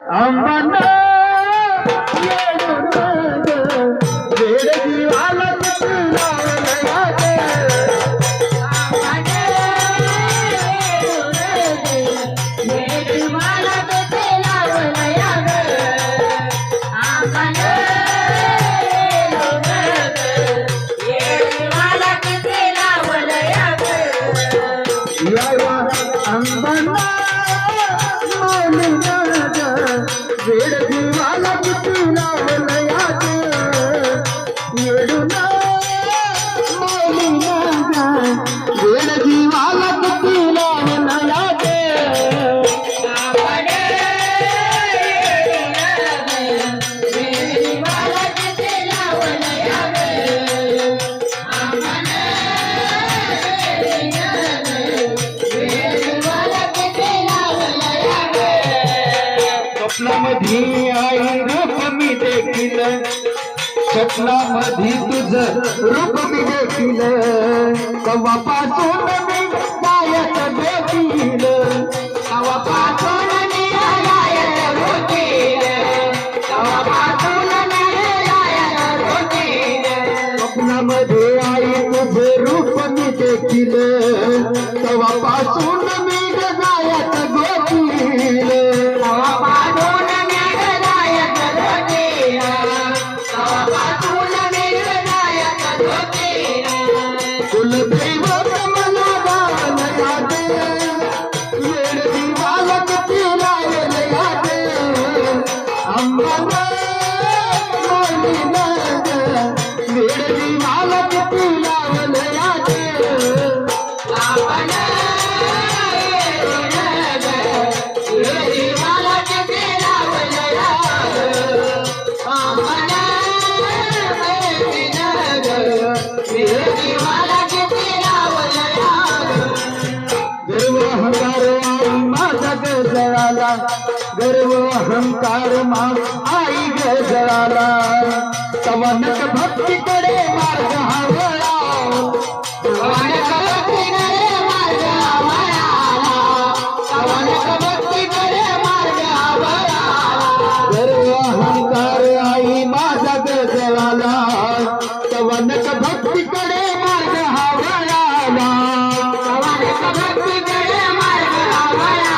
अंबना वेळ जीवाला तुला लावलंय येडुना स्वप्नामधी आई रूप मी देखील. स्वप्नामधी तुझ रूप मी देखील. कव्हापासून मी गायत देखील. कव्हापासून मी गायत देखील. कव्हापासून मी स्वप्नामध्ये आई तुझे रूप मी देखील. तवापासून मी गायत देखील. गजळाला गर्व अहंकार मा आई गजळाला तवनक भक्तीकडे मार्ग हा तवनक भक्तीकडे मार्ग तवनक भक्तीकडे मार्ग हा गर्व अहंकार आई माझा गजळाला तवनक भक्तीकडे मार्ग हा तवनक भक्तीकडे मार्ग हा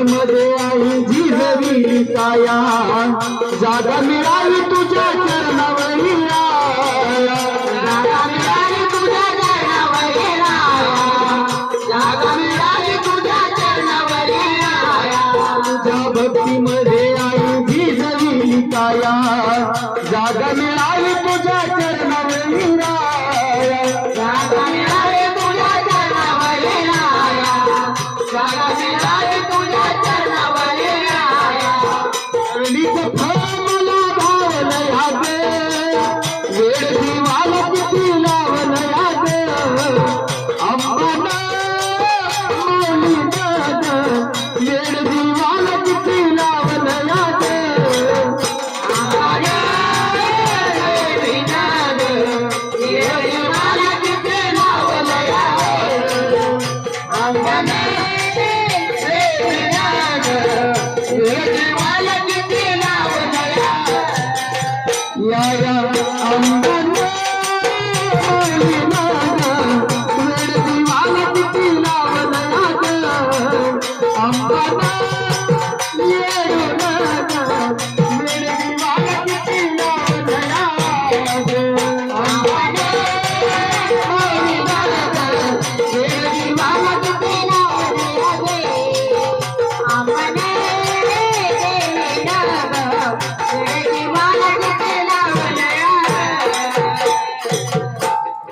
मध्ये भक्तीमध्ये आई झिजवी काया. जागा मिळाली तुझ्या I'm a Amanah.